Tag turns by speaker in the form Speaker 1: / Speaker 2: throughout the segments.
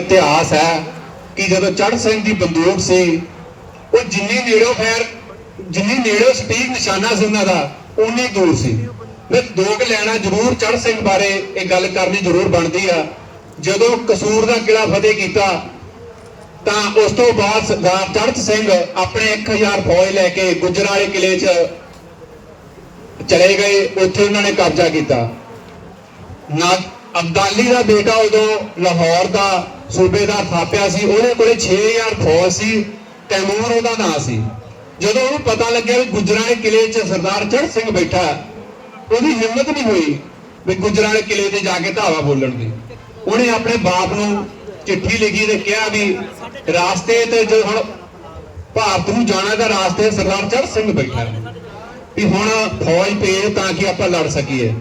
Speaker 1: ਇਤਿਹਾਸ ਹੈ ਕਿ ਜਦੋਂ ਚੜ ਸਿੰਘ ਦੀ ਬੰਦੂਕ ਸੀ, ਉਹ ਜਿੰਨੀ ਨੇੜੋਂ ਫੈਰ, ਜਿੰਨੀ ਨੇੜੋਂ ਸਟੀਕ ਨਿਸ਼ਾਨਾ ਸੀ ਉਹਨਾਂ ਦਾ ਉਨੀ ਦੂਰ ਸੀ। ਮੈਂ ਦੋ ਕੁ ਲੈਣਾ ਜ਼ਰੂਰ ਚੜ੍ਹ ਸਿੰਘ ਬਾਰੇ ਇਹ ਗੱਲ ਕਰਨੀ ਜ਼ਰੂਰ ਬਣਦੀ ਆ। ਜਦੋਂ ਕਸੂਰ ਦਾ ਕਿਲਾ ਫਤਿਹ ਕੀਤਾ, ਤਾਂ ਉਸ ਤੋਂ ਬਾਅਦ ਸਰਦਾਰ ਚੜਤ ਸਿੰਘ ਆਪਣੇ 1000 ਫੌਜ ਲੈ ਕੇ ਗੁਜਰਾਲੇ ਕਿਲੇ 'ਚ ਚਲੇ ਗਏ, ਉੱਥੇ ਉਹਨਾਂ ਨੇ ਕਬਜ਼ਾ ਕੀਤਾ। ਨਾ ਅਬਦਾਲੀ ਦਾ ਬੇਟਾ ਉਦੋਂ ਲਾਹੌਰ ਦਾ ਸੂਬੇਦਾਰ ਥਾਪਿਆ ਸੀ, ਉਹਦੇ ਕੋਲੇ 6000 ਫੌਜ ਸੀ ਤੈਮੂਰ ਉਹਦਾ ਨਾਂ ਸੀ। ਜਦੋਂ ਉਹਨੂੰ ਪਤਾ ਲੱਗਿਆ ਵੀ ਗੁਜਰਾਂਵਾਲੇ ਕਿਲੇ 'ਚ ਸਰਦਾਰ ਚੜ੍ਹ ਸਿੰਘ ਬੈਠਾ ਉਹਦੀ ਹਿੰਮਤ ਨਹੀਂ ਹੋਈ ਵੀ ਗੁਜਰਾਂਵਾਲੇ ਕਿਲੇ ਤੇ ਜਾ ਕੇ ਧਾਵਾ ਬੋਲਣ ਦੀ। ਉਹਨੇ ਆਪਣੇ ਬਾਪ ਨੂੰ ਚਿੱਠੀ ਲਿਖੀ ਤੇ ਕਿਹਾ ਵੀ ਰਾਸਤੇ ਤੇ ਜੋ ਹੁਣ ਭਾਰਤ ਨੂੰ ਜਾਣਾ ਦਾ ਰਾਸਤੇ ਸਰਦਾਰ ਚੜ੍ਹ ਸਿੰਘ ਬੈਠਾ ਵੀ ਹੁਣ ਫੌਜ ਭੇਜ ਤਾਂ ਕਿ ਆਪਾਂ ਲੜ ਸਕੀਏ।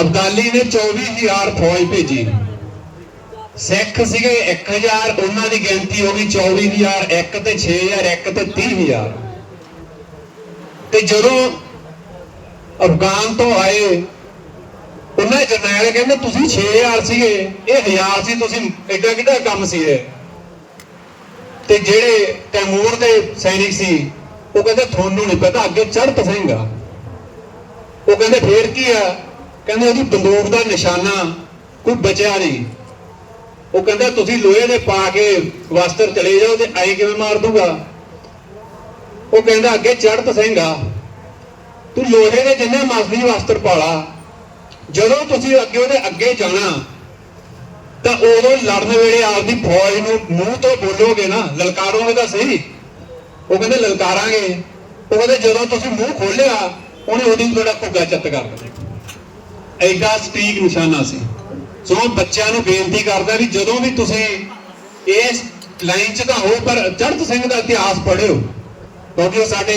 Speaker 1: ਅਬਦਾਲੀ ਨੇ 24000 ਫੌਜ ਭੇਜੀ। ਸਿੱਖ ਸੀਗੇ 1000 ਉਹਨਾਂ ਦੀ ਗਿਣਤੀ ਹੋ ਗਈ 24000 ਇੱਕ ਤੇ 6000 ਇੱਕ ਤੇ 30000 ਤੇ ਜਦੋਂ ਅਫਗਾਨ ਤੋਂ ਆਏ, ਉਹਨਾਂ ਜਰਨੈਲ ਕਹਿੰਦੇ, ਤੁਸੀਂ 6000 ਸੀਗੇ, ਇਹ 1000 ਸੀ, ਤੁਸੀਂ ਐਡਾ ਕਿੱਡਾ ਕੰਮ ਸੀ ਇਹ ਤੇ ਜਿਹੜੇ ਤੈਮੂਰ ਦੇ ਸੈਨਿਕ ਸੀ, ਉਹ ਕਹਿੰਦੇ, ਤੁਹਾਨੂੰ ਨਹੀਂ ਪਤਾ, ਅੱਗੇ ਚੜ੍ਹਤ ਸਿੰਘ ਆ। ਉਹ ਕਹਿੰਦੇ, ਫੇਰ ਕੀ ਆ? ਕਹਿੰਦੇ, ਉਹਦੀ ਬੰਦੂਕ ਦਾ ਨਿਸ਼ਾਨਾ ਕੋਈ ਬਚਿਆ ਨਹੀਂ। ਉਹ ਕਹਿੰਦਾ, ਤੁਸੀਂ ਲੋਹੇ ਦੇ ਪਾ ਕੇ ਵਸਤਰ ਚਲੇ ਜਾਓ ਤੇ ਐ ਕਿਵੇਂ ਮਾਰ ਦੂਗਾ ਉਹ ਕਹਿੰਦਾ, ਅੱਗੇ ਚੜਤ ਸਿੰਘ ਆ। ਤੂੰ ਲੋਹੇ ਦੇ ਜਿੰਨੇ ਮਸਲੀ ਵਸਤਰ ਪਾਲਾ ਜਦੋਂ ਤੁਸੀਂ ਅੱਗੇ ਉਹਦੇ ਅੱਗੇ ਜਾਣਾ, ਤਾਂ ਉਦੋਂ ਲੜਨ ਵੇਲੇ ਆਪਦੀ ਫੌਜ ਨੂੰ ਮੂੰਹ ਤੋਂ ਬੋਲੋਗੇ ਨਾ, ਲਲਕਾਰੋਗੇ ਤਾਂ ਸਹੀ। ਉਹ ਕਹਿੰਦੇ, ਲਲਕਾਰਾਂਗੇ। ਉਹ ਕਹਿੰਦੇ, ਜਦੋਂ ਤੁਸੀਂ ਮੂੰਹ ਖੋਲਿਆ ਉਹਨੇ ਉਹਦੀ ਤੁਹਾਡਾ ਘੁੱਗਾ ਚੱਤ ਕਰ ਦੇਣਾ ਐਡਾ ਸਟੀਕ ਨਿਸ਼ਾਨਾ ਸੀ। ਸੋ ਬੱਚਿਆਂ ਨੂੰ ਬੇਨਤੀ ਕਰਦਾ ਵੀ ਜਦੋਂ ਵੀ ਤੁਸੀਂ ਇਸ ਲਾਈਨ 'ਚ ਤਾਂ ਹੋ, ਪਰ ਚੜ੍ਹਤ ਸਿੰਘ ਦਾ ਇਤਿਹਾਸ ਪੜ੍ਹਿਓ, ਕਿਉਂਕਿ ਉਹ ਸਾਡੇ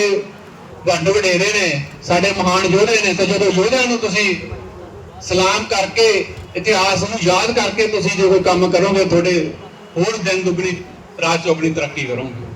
Speaker 1: ਵੱਡ ਵਡੇਰੇ ਨੇ, ਸਾਡੇ ਮਹਾਨ ਯੋਧੇ ਨੇ, ਤਾਂ ਜਦੋਂ ਯੋਧਿਆਂ ਨੂੰ ਤੁਸੀਂ ਸਲਾਮ ਕਰਕੇ, ਇਤਿਹਾਸ ਨੂੰ ਯਾਦ ਕਰਕੇ ਤੁਸੀਂ ਜੇ ਕੋਈ ਕੰਮ ਕਰੋਗੇ, ਤੁਹਾਡੇ ਹੋਰ ਦਿਨ ਦੁਗਣੀ, ਰਾਤ ਚੌਗਣੀ ਤਰੱਕੀ ਕਰੋਗੇ।